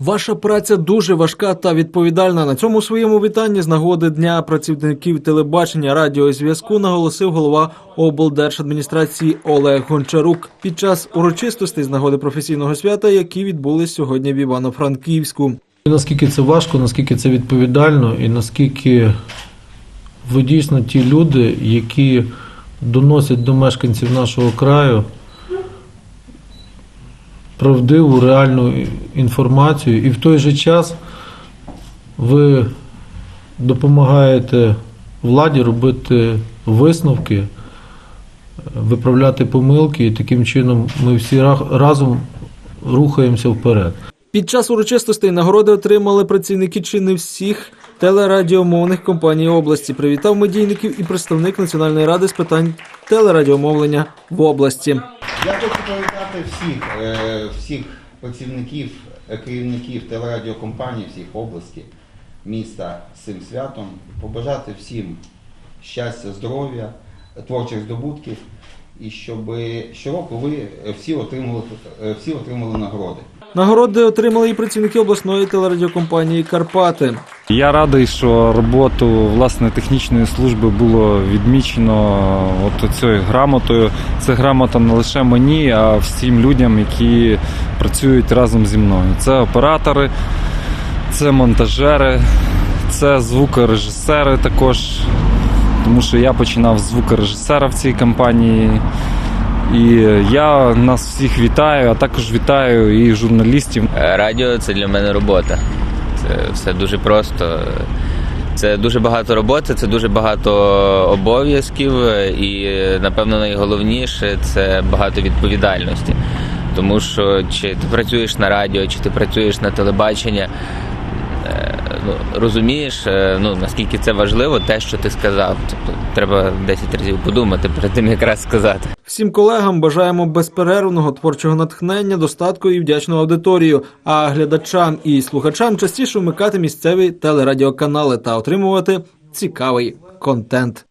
Ваша праця дуже важка та відповідальна. На цьому своєму вітанні з нагоди дня працівників телебачення, радіо зв'язку наголосив голова облдержадміністрації Олег Гончарук під час урочистостей з нагоди професійного свята, які відбулись сьогодні в Івано-Франківську. Наскільки це важко, наскільки це відповідально, і наскільки ви дійсно ті люди, які доносять до мешканців нашого краю правдиву, реальну інформацію, і в той же час ви допомагаєте владі робити висновки, виправляти помилки, і таким чином ми всі разом рухаємося вперед. Під час урочистостей нагороди отримали працівники чи не всіх телерадіомовних компаній області. Привітав медійників і представник Національної ради з питань телерадіомовлення в області. Я хочу привітати всіх, е, всіх працівників, е, керівників телерадіокомпаній всіх області, міста з цим святом, побажати всім щастя, здоров'я, творчих здобутків і щоб щороку ви е, всі отримали, всі отримали нагороди. Нагороди отримали і працівники обласної телерадіокомпанії Карпати. Я радий, що роботу власне технічної служби було відмічено от цією грамотою. Це грамота не лише мені, а всім людям, які працюють разом зі мною. Це оператори, це монтажери, це звукорежисери також. Тому що я починав з звукорежисера в цій компанії. І я нас всіх вітаю, а також вітаю і журналістів. Радіо це для мене робота. Це все дуже просто. Це дуже багато роботи, це дуже багато обов'язків, і напевно найголовніше це багато відповідальності. Тому що чи ти працюєш на радіо, чи ти працюєш на телебаченні, е, ну, розумієш, е, ну, наскільки це важливо, те, що ти сказав. Тобто треба 10 разів подумати перед тим, якраз сказати. Всім колегам бажаємо безперервного творчого натхнення, достатку і вдячну аудиторію. А глядачам і слухачам частіше вмикати місцеві телерадіоканали та отримувати цікавий контент.